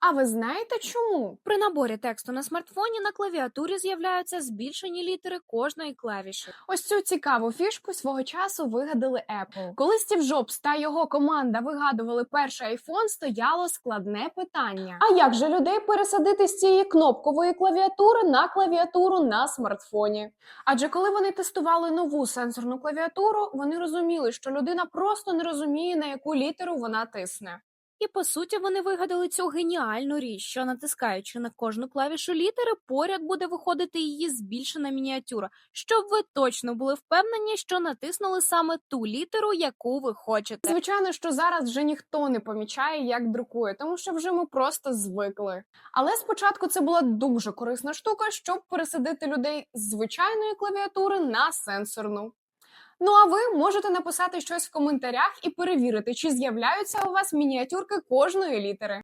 А ви знаєте чому? При наборі тексту на смартфоні на клавіатурі з'являються збільшені літери кожної клавіші. Ось цю цікаву фішку свого часу вигадали Apple. Коли Стів Джобс та його команда вигадували перший iPhone, стояло складне питання. А як же людей пересадити з цієї кнопкової клавіатури на клавіатуру на смартфоні? Адже коли вони тестували нову сенсорну клавіатуру, вони розуміли, що людина просто не розуміє, на яку літеру вона тисне. І по суті вони вигадали цю геніальну річ, що натискаючи на кожну клавішу літери, поряд буде виходити її збільшена мініатюра, щоб ви точно були впевнені, що натиснули саме ту літеру, яку ви хочете. Звичайно, що зараз вже ніхто не помічає, як друкує, тому що вже ми просто звикли. Але спочатку це була дуже корисна штука, щоб пересадити людей з звичайної клавіатури на сенсорну. Ну а ви можете написати щось в коментарях і перевірити, чи з'являються у вас мініатюрки кожної літери.